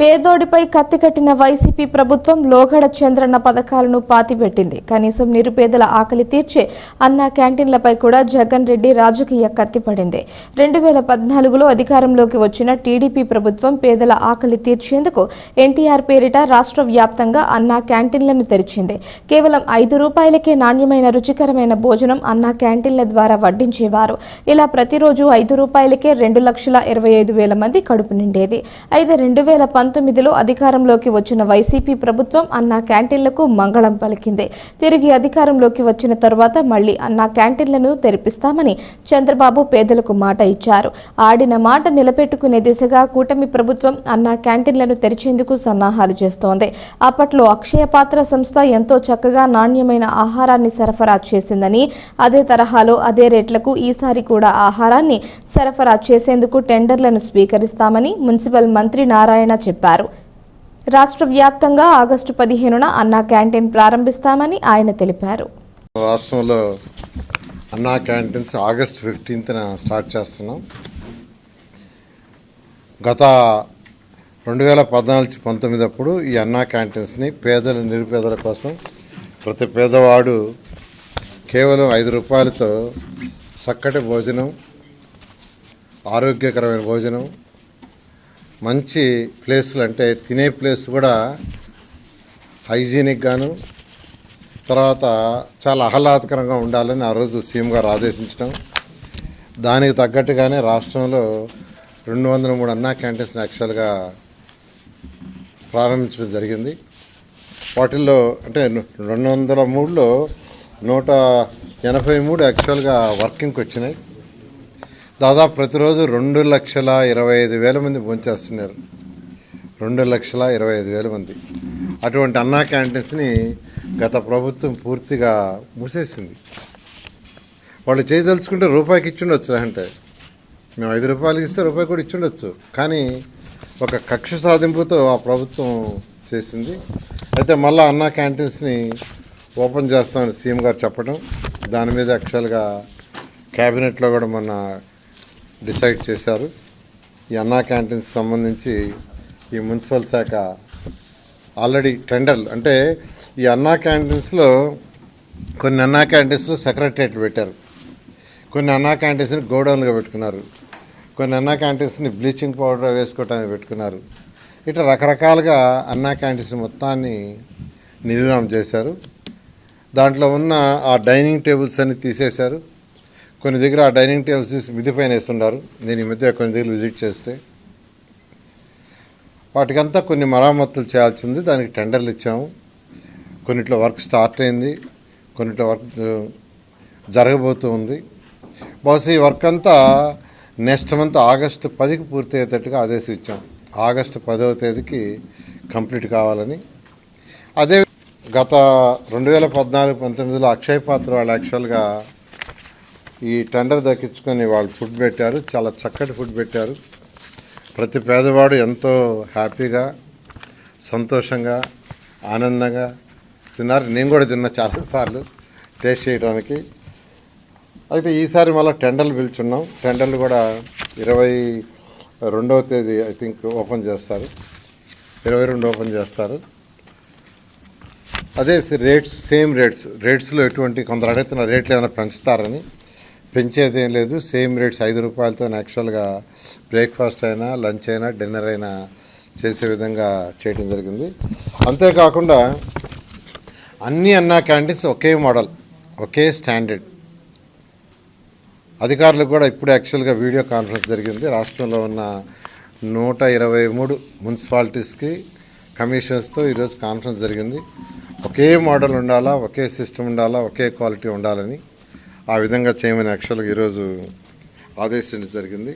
పేదోడిపై కత్తి కట్టిన వైసీపీ ప్రభుత్వం లోగడ చంద్రన్న పథకాలను పాతిపెట్టింది. కనీసం నిరుపేదల ఆకలి తీర్చే అన్న క్యాంటీన్లపై కూడా జగన్ రెడ్డి రాజకీయ కత్తిపడింది రెండు వేల పద్నాలుగులో అధికారంలోకి వచ్చిన టీడీపీ ప్రభుత్వం పేదల ఆకలి తీర్చేందుకు ఎన్టీఆర్ పేరిట రాష్ట్ర వ్యాప్తంగా అన్నా క్యాంటీన్లను తెరిచింది. కేవలం ఐదు రూపాయలకే నాణ్యమైన రుచికరమైన భోజనం అన్న క్యాంటీన్ల ద్వారా వడ్డించేవారు. ఇలా ప్రతిరోజు ఐదు రూపాయలకే రెండు లక్షల ఇరవై ఐదు వేల మంది కడుపు నిండేది. అయితే రెండు వేల పంతొమ్మిదిలో అధికారంలోకి వచ్చిన వైసీపీ ప్రభుత్వం అన్నా క్యాంటీన్లకు మంగళం పలికింది. తిరిగి అధికారంలోకి వచ్చిన తర్వాత మళ్ళీ అన్నా క్యాంటీన్లను తెరిపిస్తామని చంద్రబాబు పేదలకు మాట ఇచ్చారు. ఆడిన మాట నిలబెట్టుకునే దిశగా కూటమి ప్రభుత్వం అన్నా క్యాంటీన్లను తెరిచేందుకు సన్నాహాలు చేస్తోంది. అప్పట్లో అక్షయ పాత్ర సంస్థ ఎంతో చక్కగా నాణ్యమైన ఆహారాన్ని సరఫరా చేసిందని అదే తరహాలో అదే రేట్లకు ఈసారి కూడా ఆహారాన్ని సరఫరా చేసేందుకు టెండర్లను స్వీకరిస్తామని మున్సిపల్ మంత్రి నారాయణ చెప్పారు. చెప్పారు. రాష్ట్ర వ్యాప్తంగా ఆగస్టు పదిహేనున అన్నా క్యాంటీన్ ప్రారంభిస్తామని ఆయన తెలిపారు. రాష్ట్రంలో అన్నా క్యాంటీన్స్ ఆగస్ట్ ఫిఫ్టీన్త్న స్టార్ట్ చేస్తున్నాం. గత రెండు వేల పద్నాలుగు పంతొమ్మిది అప్పుడు ఈ అన్నా క్యాంటీన్స్ని పేదల నిరుపేదల కోసం ప్రతి పేదవాడు కేవలం ఐదు రూపాయలతో చక్కటి భోజనం ఆరోగ్యకరమైన భోజనం మంచి ప్లేసులు అంటే తినే ప్లేస్ కూడా హైజీనిక్ గాను తర్వాత చాలా ఆహ్లాదకరంగా ఉండాలని ఆ రోజు సీఎం గారు ఆదేశించడం. దానికి తగ్గట్టుగానే రాష్ట్రంలో రెండు వందల మూడు అన్నా క్యాంటీన్స్ని యాక్చువల్గా ప్రారంభించడం జరిగింది. వాటిల్లో అంటే రెండు వందల మూడులో నూట ఎనభై మూడు యాక్చువల్గా వర్కింగ్కి వచ్చినాయి. దాదాపు ప్రతిరోజు రెండు లక్షల ఇరవై ఐదు వేల మంది భోంచేస్తున్నారు. రెండు లక్షల ఇరవై ఐదు వేల మంది. అటువంటి అన్నా క్యాంటీన్స్ని గత ప్రభుత్వం పూర్తిగా మూసేసింది. వాళ్ళు చేయదలుచుకుంటే రూపాయికి ఇచ్చిండొచ్చు అంటే మేము ఐదు రూపాయలకి ఇస్తే రూపాయి కూడా ఇచ్చిండొచ్చు. కానీ ఒక కక్ష సాధింపుతో ఆ ప్రభుత్వం చేసింది. అయితే మళ్ళీ అన్నా క్యాంటీన్స్ని ఓపెన్ చేస్తామని సీఎం గారు చెప్పడం దాని మీద యాక్చువల్గా క్యాబినెట్లో కూడా మొన్న డిసైడ్ చేశారు. ఈ అన్నా క్యాంటీన్స్ సంబంధించి ఈ మున్సిపల్ శాఖ ఆల్రెడీ టెండర్లు అంటే ఈ అన్నా క్యాంటీన్స్లో కొన్ని అన్నా క్యాంటీన్స్లో సెక్రటరియట్లు పెట్టారు. కొన్ని అన్నా క్యాంటీన్స్ని గోడౌన్లుగా పెట్టుకున్నారు. కొన్ని అన్నా క్యాంటీన్స్ని బ్లీచింగ్ పౌడర్ వేసుకోవటానికి పెట్టుకున్నారు. ఇట్లా రకరకాలుగా అన్నా క్యాంటీన్స్ మొత్తాన్ని నిర్మాణం చేశారు. దాంట్లో ఉన్న ఆ డైనింగ్ టేబుల్స్ అన్ని తీసేశారు. కొన్ని దగ్గర ఆ డైనింగ్ టేబుల్స్ తీసి మిది పైన వేస్తున్నారు నేను ఈ మధ్య కొన్ని దగ్గర విజిట్ చేస్తే వాటికంతా కొన్ని మరామతులు చేయాల్సింది. దానికి టెండర్లు ఇచ్చాము. కొన్నిట్లో వర్క్ స్టార్ట్ అయింది. కొన్నిట్లో వర్క్ జరగబోతూ ఉంది. బహుశా ఈ వర్క్ అంతా నెక్స్ట్ మంత్ ఆగస్టు పదికి పూర్తి అయ్యేటట్టుగా ఆదేశం ఇచ్చాం. ఆగస్టు పదవ తేదీకి కంప్లీట్ కావాలని. అదే గత రెండు వేల పద్నాలుగు పంతొమ్మిదిలో అక్షయ్ పాత్ర వాళ్ళు యాక్చువల్గా ఈ టెండర్ దక్కించుకొని వాళ్ళు ఫుడ్ పెట్టారు చాలా చక్కటి ఫుడ్ పెట్టారు. ప్రతి పేదవాడు ఎంతో హ్యాపీగా సంతోషంగా ఆనందంగా తిన్నారు. నేను కూడా తిన్నా చాలాసార్లు టేస్ట్ చేయడానికి అయితే ఈసారి మళ్ళీ టెండర్లు పిలుచున్నాం. టెండర్లు కూడా ఇరవై రెండవ తేదీ ఐ థింక్ ఓపెన్ చేస్తారు. ఇరవై రెండు ఓపెన్ చేస్తారు. అదే రేట్స్ సేమ్ రేట్స్. రేట్స్లో ఎటువంటి కొందరు అడుగుతున్న రేట్లు ఏమైనా పెంచుతారని పెంచేది ఏం లేదు. సేమ్ రేట్స్ ఐదు రూపాయలతో యాక్చువల్గా బ్రేక్ఫాస్ట్ అయినా లంచ్ అయినా డిన్నర్ అయినా చేసే విధంగా చేయడం జరిగింది. అంతేకాకుండా అన్ని అన్నా క్యాంటీన్స్ ఒకే మోడల్ ఒకే స్టాండర్డ్. అధికారులకు కూడా ఇప్పుడు యాక్చువల్గా వీడియో కాన్ఫరెన్స్ జరిగింది. రాష్ట్రంలో ఉన్న నూట ఇరవై మూడు మున్సిపాలిటీస్కి కమిషన్స్తో ఈరోజు కాన్ఫరెన్స్ జరిగింది. ఒకే మోడల్ ఉండాలా ఒకే సిస్టమ్ ఉండాలా ఒకే క్వాలిటీ ఉండాలని ఆ విధంగా చేయమని యాక్చువల్గా ఈరోజు ఆదేశించడం జరిగింది.